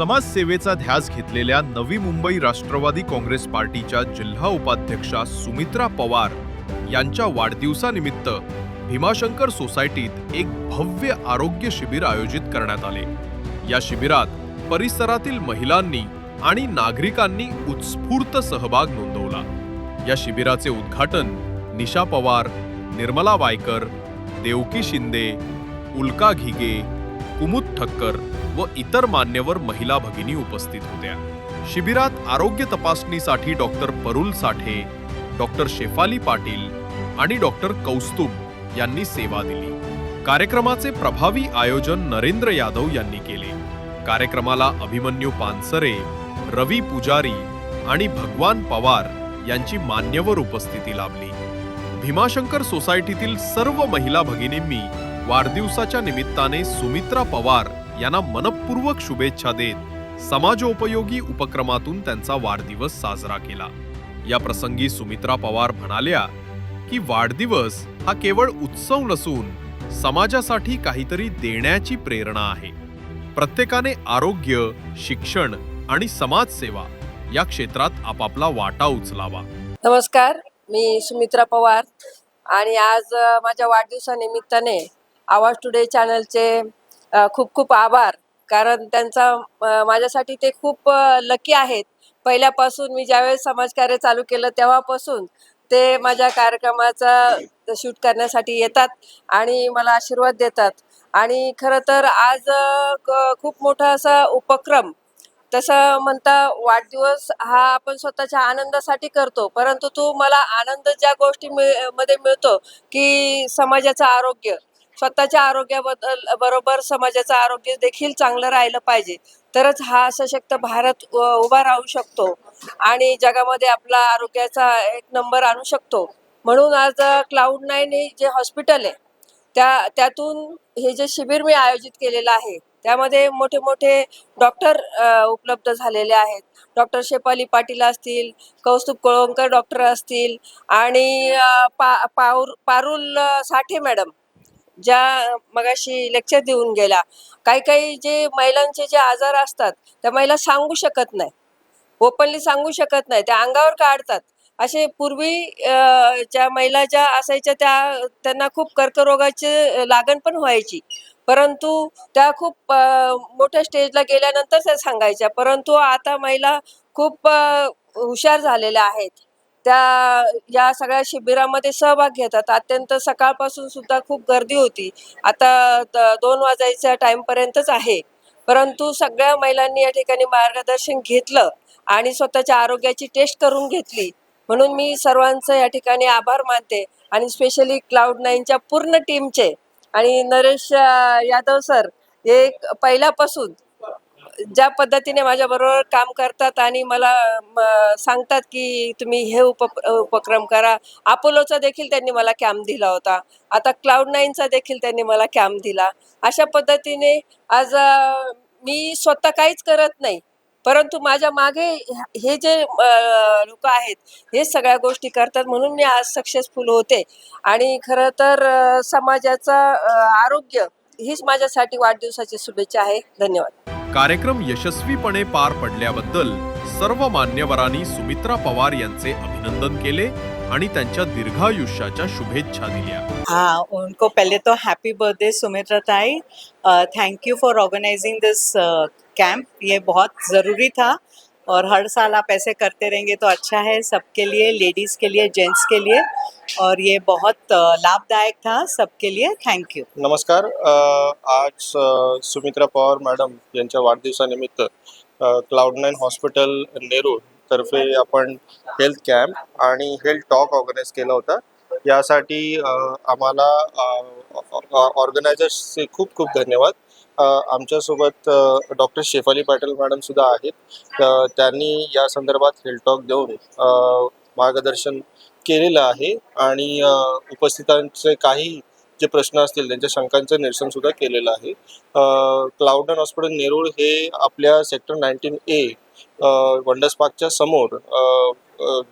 समाजसेवेचा ध्यास घेतलेल्या नवी मुंबई राष्ट्रवादी काँग्रेस पार्टीच्या जिल्हा उपाध्यक्षा सुमित्रा पवार यांच्या वाढदिवसानिमित्त भीमाशंकर सोसायटीत एक भव्य आरोग्य शिबिर आयोजित करण्यात आले. या शिबिरात परिसरातील महिलांनी आणि नागरिकांनी उत्स्फूर्त सहभाग नोंदवला. या शिबिराचे उद्घाटन निशा पवार निर्मला वायकर देवकी शिंदे उल्का घिगे कुमुद ठक्कर व इतर मान्यवर महिला भगिनी उपस्थित होत्या. शिबिरात आरोग्य तपासणीसाठी डॉक्टर परुल साठे डॉक्टर शेफाली पाटील आणि डॉक्टर कौस्तुभ यांनी सेवा दिली. कार्यक्रमाचे प्रभावी आयोजन नरेंद्र यादव यांनी केले. कार्यक्रमाला अभिमन्यू पानसरे रवी पुजारी आणि भगवान पवार यांची मान्यवर उपस्थिती लाभली. भीमाशंकर सोसायटीतील सर्व महिला भगिनींनी वाढदिवसाच्या निमित्ताने सुमित्रा पवार यांना मनपूर्वक शुभेच्छा देत समाजोपयोगी उपक्रमातून त्यांचा वाढदिवस साजरा केला. या प्रसंगी सुमित्रा पवार म्हणाल्या की वाढदिवस हा केवळ उत्सव नसून समाजासाठी काहीतरी देण्याची प्रेरणा आहे. प्रत्येकाने आरोग्य शिक्षण आणि समाजसेवा या क्षेत्रात आपापला वाटा उचलावा. नमस्कार मी सुमित्रा पवार आणि आज माझ्या वाढदिवसानिमित्ताने आवाज टुडे चॅनलचे खूप खूप आभार. कारण त्यांचा माझ्यासाठी ते खूप लकी आहेत. पहिल्यापासून मी ज्यावेळेस समाजकार्य चालू केलं तेव्हापासून ते माझ्या कार्यक्रमाचा शूट करण्यासाठी येतात आणि मला आशीर्वाद देतात. आणि खरं तर आज क- खूप मोठा असा उपक्रम तसं म्हणता वाढदिवस हा आपण स्वतःच्या आनंदासाठी करतो. परंतु तू मला आनंद ज्या गोष्टी मिळ- मध्ये मिळतो की समाजाचं आरोग्य स्वतःच्या आरोग्याबद्दल बरोबर समाजाचं आरोग्य देखील चांगलं राहिलं पाहिजे. तरच हा सशक्त भारत उ- उभा राहू शकतो. आणि जगामध्ये आपला आरोग्याचा एक नंबर आणू शकतो. म्हणून आज क्लाउड नाईन हे जे हॉस्पिटल आहे त्या त्यातून हे जे शिबिर मी आयोजित केलेलं आहे त्यामध्ये मोठे मोठे डॉक्टर उपलब्ध झालेले आहेत. डॉक्टर शेपाली पाटील असतील कौस्तुभ कोळंकर डॉक्टर असतील आणि पा पाऊर पारुल साठे मॅडम. ज्या मगाशी लेक्चर देऊन गेल्या काही काही जे महिलांचे जे आजार असतात त्या महिला सांगू शकत नाही. ओपनली सांगू शकत नाही त्या अंगावर काढतात. असे पूर्वी ज्या महिला ज्या असायच्या त्या त्यांना खूप कर्करोगाची लागण पण व्हायची. परंतु त्या खूप मोठ्या स्टेजला गेल्यानंतर त्या सांगायच्या. परंतु आता महिला खूप हुशार झालेल्या आहेत. त्या या सगळ्या शिबिरामध्ये सहभाग घेतात. अत्यंत सकाळपासून सुद्धा खूप गर्दी होती. आता द- दोन वाजायच्या टाइमपर्यंतच आहे. परंतु सगळ्या महिलांनी या ठिकाणी मार्गदर्शन घेतलं आणि स्वतःच्या आरोग्याची टेस्ट करून घेतली. म्हणून मी सर्वांचं या ठिकाणी आभार मानते आणि स्पेशली क्लाउड नाईनच्या पूर्ण टीमचे आणि नरेश यादव सर हे पहिल्यापासून ज्या पद्धतीने माझ्याबरोबर काम करतात आणि मला म, सांगतात की तुम्ही हे उप उपक्रम करा. अपोलोचा देखील त्यांनी मला कॅम्प दिला होता. आता क्लाउड नाईनचा देखील त्यांनी मला कॅम्प दिला. अशा पद्धतीने आज मी स्वतः काहीच करत नाही. परंतु माझ्या मागे हे जे लोक आहेत हे सगळ्या गोष्टी करतात म्हणून मी आज सक्सेसफुल होते. आणि खरं तर समाजाचं आरोग्य हीच माझ्यासाठी वाढदिवसाची शुभेच्छा आहे. धन्यवाद. कार्यक्रम यशस्वीपणे पार पडल्याबद्दल सर्व मान्यवरांनी सुमित्रा पवार यांचे अभिनंदन केले आणि त्यांच्या दीर्घायुष्याच्या शुभेच्छा दिल्या. हाँ उनको पहले तो happy birthday Sumitra tai. Thank you for organising this camp ये बहुत ज़रूरी था और हर साल आप ऐसे करते रहेंगे तो अच्छा है सबके लिए लेडीज़ के लिए जेंट्स के लिए. और ये बहुत लाभदायक था सबके लिए। थैंक यू नमस्कार अ, आज अ, सुमित्रा पवार मॅडम यांच्या वाढदिवसानिमित्त क्लाउड नाईन हॉस्पिटल नेरूळ तर्फे आपण हेल्थ कॅम्प आणि हेल्थ टॉक ऑर्गनाईज केला होता. यासाठी अ, आम्हाला ऑर्गनायझर्सचे खूप खूप धन्यवाद. अ, आमच्यासोबत डॉक्टर शेफाली पाटील मॅडम सुद्धा आहेत. अ, त्यांनी या संदर्भात हेल्थ टॉक देऊन अ, मार्गदर्शन केलेलं आहे आणि उपस्थितांचे काही जे प्रश्न असतील त्यांच्या शंकांचं निरसन सुद्धा केलेलं आहे. क्लाउडन हॉस्पिटल नेरूळ हे आपल्या सेक्टर नाईन्टीन ए वंडर्स पार्कच्या समोर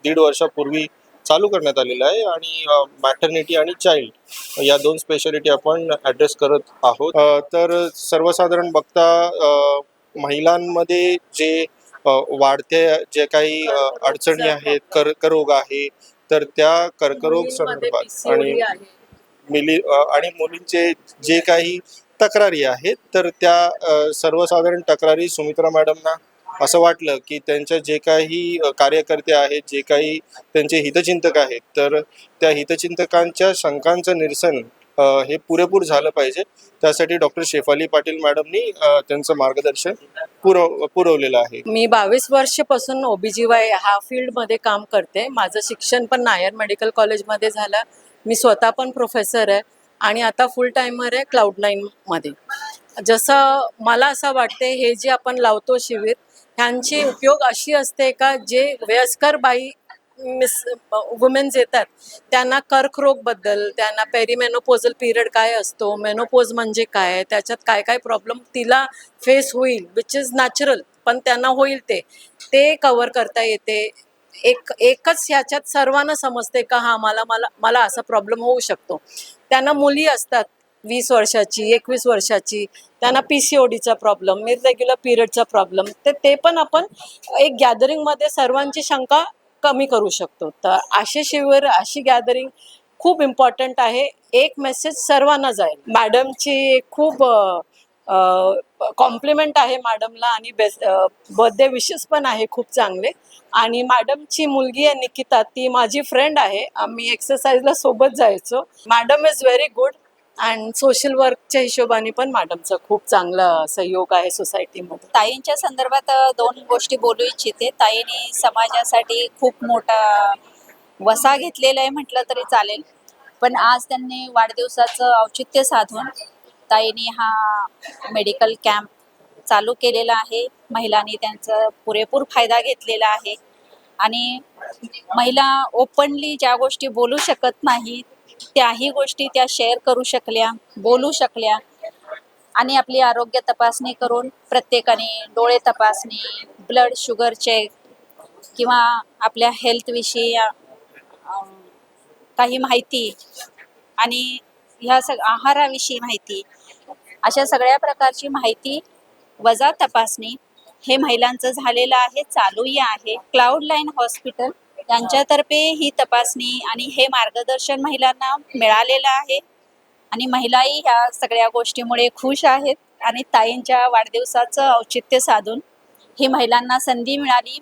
दीड वर्षापूर्वी चालू करण्यात आलेलं आहे आणि मॅटर्निटी आणि चाइल्ड या दोन स्पेशालिटी आपण ॲड्रेस करत आहोत. तर सर्वसाधारण बघता महिलांमध्ये जे वाढते वाढत्या जे काही अडचणी आहेत कर्करोग आहे तर त्या कर्करोग संदर्भात आणि मिली आणि मुलींचे जे काही तक्रारी आहेत तर त्या सर्वसाधारण तक्रारी सुमित्रा मॅडमना असं वाटलं की त्यांच्या जे काही कार्यकर्ते आहेत जे काही त्यांचे हितचिंतक आहेत तर त्या हितचिंतकांच्या शंकांचं निरसन हे पुरेपूर झालं पाहिजे. त्यासाठी डॉक्टर शेफाली पाटील मॅडमनी त्यांचं मार्गदर्शन पुरव पुरवलेलं आहे. मी बावीस वर्षापासून ओबीजीवाय हा फील्डमध्ये काम करते. माझं शिक्षण पण नायर मेडिकल कॉलेजमध्ये झालं. मी स्वतः पण प्रोफेसर आहे आणि आता फुल टायमर आहे क्लाउड नाईनमध्ये जसं मला असं वाटते हे जे आपण लावतो शिबिर ह्यांची उपयोग अशी असते का जे वयस्कर बाई मिस वुमेन्स येतात त्यांना कर्करोगबद्दल त्यांना पेरीमेनोपोजल पिरियड काय असतो मेनोपोज म्हणजे काय त्याच्यात काय काय प्रॉब्लेम तिला फेस होईल विच इज नॅचरल पण त्यांना होईल ते. ते कवर करता येते. एक एकच ह्याच्यात सर्वांना समजते का हा मला मला मला असा प्रॉब्लेम होऊ शकतो. त्यांना मुली असतात वीस वर्षाची एकवीस वर्षाची त्यांना पी सी ओ डीचा प्रॉब्लेम इरेग्युलर पिरियडचा प्रॉब्लेम तर ते पण आपण एक गॅदरिंगमध्ये सर्वांची शंका कमी करू शकतो. तर असे शिबिर अशी गॅदरिंग खूप इम्पॉर्टंट आहे. एक मेसेज सर्वांना जाईल. मॅडमची खूप कॉम्प्लिमेंट आहे मॅडमला आणि बेस्ट बर्थडे विशेस पण आहे खूप चांगले. आणि मॅडमची मुलगी आहे निकिता ती माझी फ्रेंड आहे. आम्ही एक्सरसाइजला सोबत जायचो. Madam is very good and social वर्कच्या हिशोबाने पण मॅडमचा खूप चांगला सहयोग आहे सोसायटीमध्ये ताईंच्या संदर्भात दोन गोष्टी बोलू इच्छिते. ताईंनी समाजासाठी खूप मोठा वसा घेतलेला आहे म्हटलं तरी चालेल. पण आज त्यांनी वाढदिवसाचं औचित्य साधून ताईंनी हा मेडिकल कॅम्प चालू केलेला आहे. महिलांनी त्यांचा पुरेपूर फायदा घेतलेला आहे. आणि महिला ओपनली ज्या गोष्टी बोलू शकत नाहीत त्याही गोष्टी त्या शेअर करू शकल्या बोलू शकल्या. आणि आपली आरोग्य तपासणी करून प्रत्येकाने डोळे तपासणी ब्लड शुगर चेक किंवा आपल्या हेल्थविषयी काही माहिती आणि ह्या सग आहाराविषयी माहिती. अशा सगळ्या प्रकारची माहिती वजा तपासणी हे महिलांचं झालेलं आहे चालूही आहे. क्लाउड लाईन हॉस्पिटल यांच्यातर्फे ही तपासणी आणि हे मार्गदर्शन महिलांना मिळालेलं आहे. आणि महिलाही ह्या सगळ्या गोष्टीमुळे खुश आहेत आणि ताईंच्या वाढदिवसाचं औचित्य साधून ही महिलांना संधी मिळाली.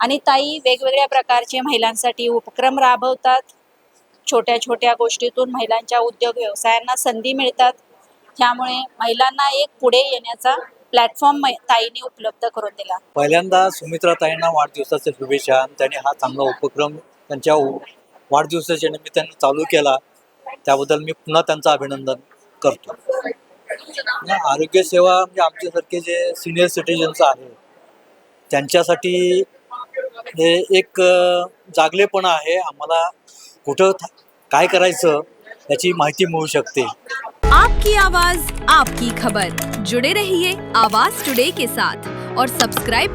आणि ताई वेगवेगळ्या प्रकारचे महिलांसाठी उपक्रम राबवतात. छोट्या छोट्या गोष्टीतून महिलांच्या उद्योग व्यवसायांना संधी मिळतात. त्यामुळे महिलांना एक पुढे येण्याचा प्लॅटफॉर्म ताईने उपलब्ध करून दिला. पहिल्यांदा सुमित्रा ताईंना वाढदिवसाच्या शुभेच्छा. त्यांनी हा चांगला उपक्रम त्यांच्या वाढदिवसाच्या निमित्ताने चालू केला. त्याबद्दल मी पुन्हा त्यांचं अभिनंदन करतो. आरोग्य सेवा म्हणजे आमच्यासारखे जे सिनियर सिटीजन्स आहे त्यांच्यासाठी हे एक जागलेपणा आहे. आम्हाला कुठं काय करायचं याची माहिती मिळू शकते. आपकी आवाज आपकी खबर। जुड़े रहिए आवाज टुडे के साथ और सब्सक्राइब